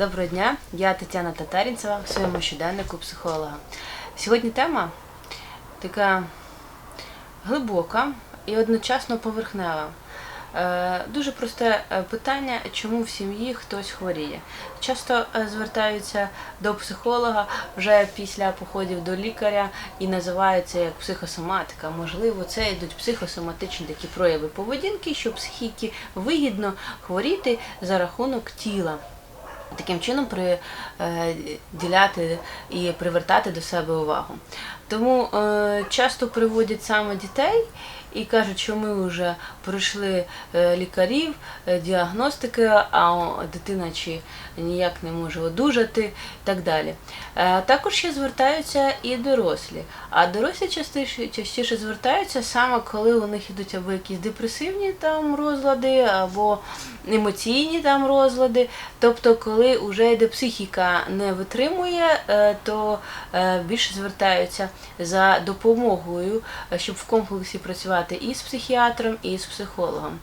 Доброго дня, я Тетяна Татарінцева в своєму щоденнику психолога. Сьогодні тема така глибока і одночасно поверхнева. Е, Дуже просте е, питання, чому в сім'ї хтось хворіє. Часто е, звертаються до психолога вже після походів до лікаря і називається як психосоматика. Можливо, це йдуть психосоматичні такі прояви поведінки, що психіки вигідно хворіти за рахунок тіла. Таким чином приділяти і привертати до себе увагу. Тому е, часто приводять саме дітей і кажуть, що ми вже пройшли е, лікарів, е, діагностики, а дитина чи ніяк не може одужати і так далі. Е, також ще звертаються і дорослі. А дорослі частіше, частіше звертаються саме коли у них йдуть або якісь депресивні там розлади, або емоційні там розлади. Тобто, коли вже йде психіка не витримує, е, то е, більше звертаються за допомогою, е, щоб в комплексі працювати і з психіатром, і з психологом.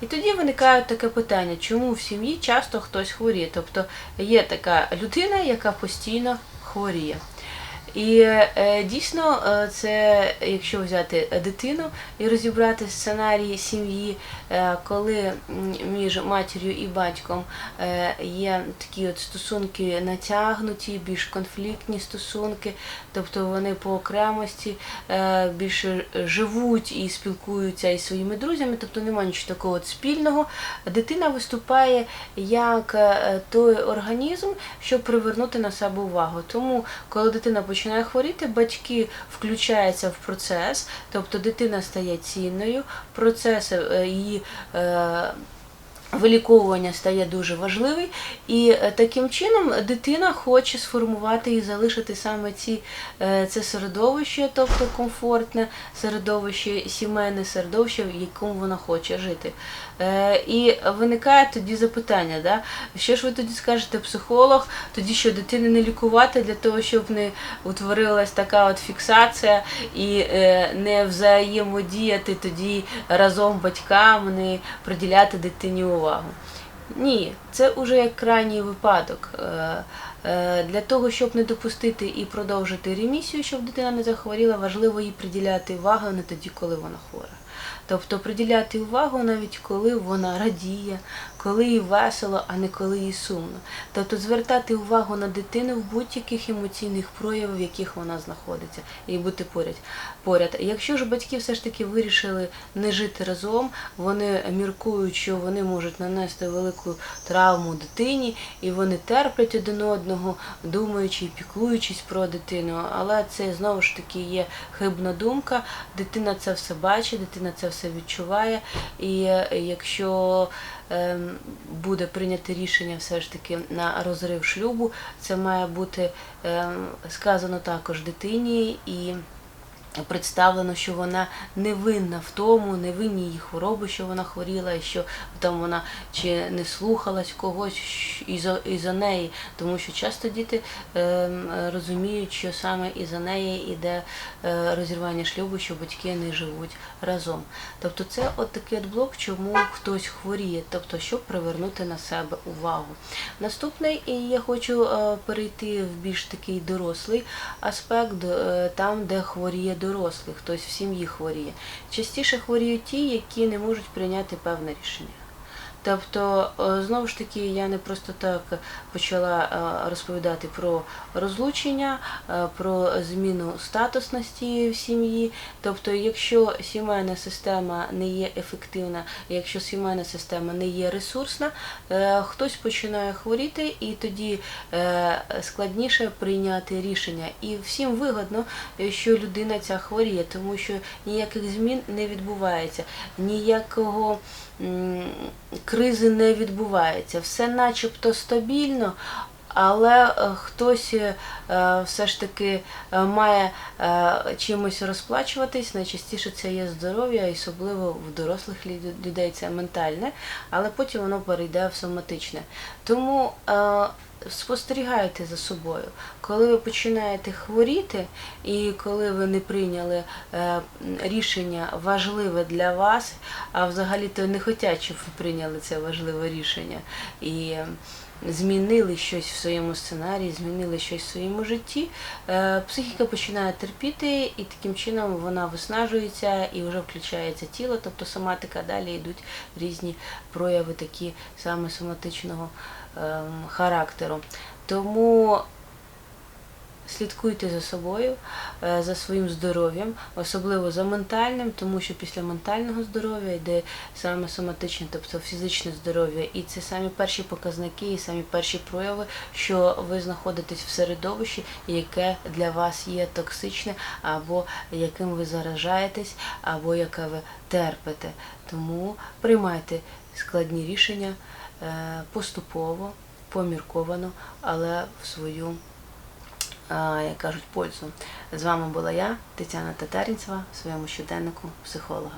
І тоді виникає таке питання, чому в сім'ї часто хтось хворіє. Тобто є така людина, яка постійно хворіє. І е, дійсно, е, це якщо взяти дитину і розібрати сценарій сім'ї, е, коли між матір'ю і батьком е, є такі от стосунки натягнуті, більш конфліктні стосунки, тобто вони по окремості е, більше живуть і спілкуються із своїми друзями, тобто немає нічого такого от спільного. Дитина виступає як е, той організм, щоб привернути на себе увагу. Тому, коли дитина починає хворіти, батьки включаються в процес, тобто дитина стає цінною, процес е, її. е, Виліковування стає дуже важливий, і е, таким чином дитина хоче сформувати і залишити саме ці, е, це середовище, тобто комфортне середовище, сімейне середовище, в якому вона хоче жити. Е, І виникає тоді запитання, да? що ж ви тоді скажете, психолог, тоді що дитини не лікувати для того, щоб не утворилась така от фіксація і не взаємодіяти тоді разом батькам, не приділяти дитині увагу. Ні, це вже як крайній випадок. Е, е, Для того, щоб не допустити і продовжити ремісію, щоб дитина не захворіла, важливо їй приділяти увагу не тоді, коли вона хвора. Тобто приділяти увагу навіть коли вона радіє, коли їй весело, а не коли їй сумно. Тобто звертати увагу на дитину в будь-яких емоційних проявах, в яких вона знаходиться, і бути поряд. поряд. Якщо ж батьки все ж таки вирішили не жити разом, вони міркують, що вони можуть нанести велику травму дитині, і вони терплять один одного, думаючи і піклуючись про дитину. Але це знову ж таки є хибна думка. Дитина це все бачить, дитина це все відчуває. І е, якщо ем, буде прийнято рішення все ж таки на розрив шлюбу, це має бути ем, сказано також дитині і. Представлено, що вона не винна в тому, не винні її хвороби, що вона хворіла, що там вона чи не слухалась когось і за, і за неї. Тому що часто діти ем, розуміють, що саме і за неї йде е, розірвання шлюбу, що батьки не живуть разом. Тобто це от такий от блок, чому хтось хворіє, тобто щоб привернути на себе увагу. Наступний і я хочу е, перейти в більш такий дорослий аспект, е, там, де хворіє дорослий, хтось в сім'ї хворіє. Частіше хворіють ті, які не можуть прийняти певне рішення. Тобто, е, знову ж таки, я не просто так почала е, розповідати про розлучення, е, про зміну статусності в сім'ї. Тобто, якщо сімейна система не є ефективна, якщо сімейна система не є ресурсна, хтось починає хворіти, і тоді складніше прийняти рішення. І всім вигодно, що людина ця хворіє, тому що ніяких змін не відбувається, ніякого кризи не відбувається. Все начебто стабільно, але е, хтось е, все ж таки е, має е, чимось розплачуватись. Найчастіше це є здоров'я, особливо в дорослих людей це ментальне, але потім воно перейде в соматичне. Тому е, спостерігайте за собою. Коли ви починаєте хворіти, і коли ви не прийняли е, рішення важливе для вас, а взагалі-то не хочуть, щоб ви прийняли це важливе рішення. І змінили щось в своєму сценарії, змінили щось в своєму житті, е, психіка починає терпіти, і таким чином вона виснажується і вже включається тіло, тобто соматика, далі йдуть різні прояви такі саме соматичного ем, характеру. Тому слідкуйте за собою, е, за своїм здоров'ям, особливо за ментальним, тому що після ментального здоров'я йде саме соматичне, тобто фізичне здоров'я, і це самі перші показники, і самі перші прояви, що ви знаходитесь в середовищі, яке для вас є токсичне, або яким ви заражаєтесь, або яке ви терпите. Тому приймайте складні рішення е, поступово, помірковано, але в свою як кажуть, пользу. З вами була я, Тетяна Татарінцева, в своєму щоденнику психолога.